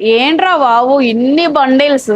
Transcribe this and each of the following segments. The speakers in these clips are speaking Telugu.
ఏంట్రా బాబు ఇన్ని బండిల్స్?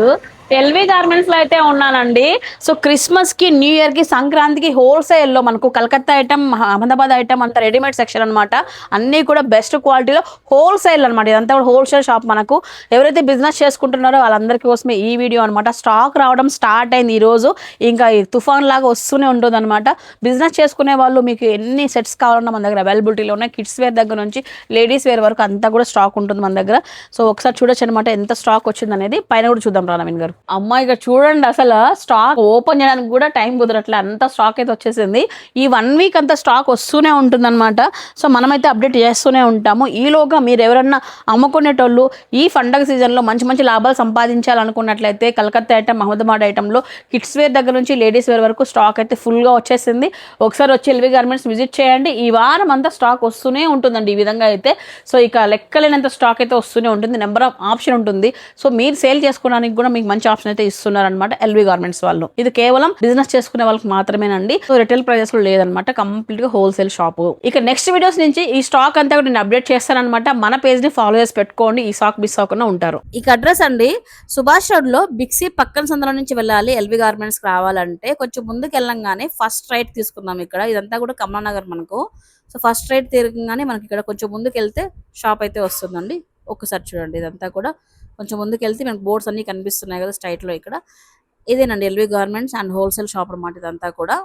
ఎల్వి గార్మెంట్స్లో అయితే ఉన్నానండి. సో క్రిస్మస్కి న్యూ ఇయర్కి సంక్రాంతికి హోల్సేల్లో మనకు కలకత్తా ఐటమ్ అహ్మదాబాద్ ఐటమ్ అంతా రెడీమేడ్ సెక్షన్ అనమాట అన్ని కూడా బెస్ట్ క్వాలిటీలో హోల్సేల్ అనమాట ఇదంతా కూడా హోల్సేల్ షాప్ మనకు. ఎవరైతే బిజినెస్ చేసుకుంటున్నారో వాళ్ళందరి కోసమే ఈ వీడియో అనమాట స్టాక్ రావడం స్టార్ట్ అయింది ఈ రోజు. ఇంకా ఈ తుఫాన్ లాగా వస్తూనే ఉంటుంది అనమాట బిజినెస్ చేసుకునే వాళ్ళు మీకు ఎన్ని సెట్స్ కావాలన్నా మన దగ్గర అవైలబిలిటీలో ఉన్నాయి. కిడ్స్ వేర్ దగ్గర నుంచి లేడీస్ వేర్ వరకు అంతా కూడా స్టాక్ ఉంటుంది మన దగ్గర. సో ఒకసారి చూడొచ్చు అనమాట ఎంత స్టాక్ వచ్చింది అనేది పైన కూడా చూద్దాం రానవీన్ గారు. అమ్మాయి ఇక చూడండి అసలు స్టాక్ ఓపెన్ చేయడానికి కూడా టైం కుదరట్లే. అంత స్టాక్ అయితే వచ్చేసింది. ఈ వన్ వీక్ అంతా స్టాక్ వస్తూనే ఉంటుందన్నమాట. సో మనమైతే అప్డేట్ చేస్తూనే ఉంటాము. ఈలోగా మీరు ఎవరన్నా అమ్ముకునేటోళ్ళు ఈ పండగ సీజన్లో మంచి మంచి లాభాలు సంపాదించాలనుకున్నట్లయితే కలకత్తా ఐటమ్ మహమ్మదాబాద్ ఐటెంలో కిడ్స్ వేర్ దగ్గర నుంచి లేడీస్ వేర్ వరకు స్టాక్ అయితే ఫుల్గా వచ్చేసింది. ఒకసారి వచ్చి ఎల్వి గార్మెంట్స్ విజిట్ చేయండి. ఈ వారం అంతా స్టాక్ వస్తూనే ఉంటుందండి ఈ విధంగా అయితే. సో ఇక లెక్కలేనంత స్టాక్ అయితే వస్తూనే ఉంటుంది. నెంబర్ ఆఫ్ ఆప్షన్ ఉంటుంది. సో మీరు సేల్ చేసుకోవడానికి కూడా మీకు మంచి ఆప్షన్ అయితే ఇస్తున్నారనమాట ఎల్వి గార్మెంట్స్ వాళ్ళు. ఇది కేవలం బిజినెస్ చేసుకునే వాళ్ళకి మాత్రమేనండి. సో రిటైల్ ప్రైజెస్లో లేదనమాట కంప్లీట్గా హోల్సేల్ షాప్ ఇక నెక్స్ట్ వీడియోస్ నుంచి ఈ స్టాక్ అంతా కూడా నేను అప్డేట్ చేస్తానమాట మన పేజ్ని ఫాలో చేసి పెట్టుకోండి. ఈ స్టాక్ మిస్ అవ్వకుండా ఉంటారు. ఇక అడ్రస్ అండి. సుభాష్ రోడ్లో బిక్సీ పక్కన సందులో నుంచి వెళ్ళాలి. ఎల్వి గార్మెంట్స్ రావాలంటే కొంచెం ముందుకు వెళ్ళంగానే ఫస్ట్ రైట్ తీసుకుందాం ఇక్కడ. ఇదంతా కూడా కమలానగర్ మనకు. సో ఫస్ట్ రైట్ తిరగంగానే మనకి ఇక్కడ కొంచెం ముందుకు వెళ్తే షాప్ అయితే వస్తుందండి. ఒక్కసారి చూడండి ఇదంతా కూడా కొంచెం ముందుకు వెళ్తే మనకు బోర్డ్స్ అన్ని కనిపిస్తున్నాయి కదా స్ట్రైట్లో ఇక్కడ. ఇదేనండి LV garments and wholesale shop అనమాట ఇదంతా కూడా.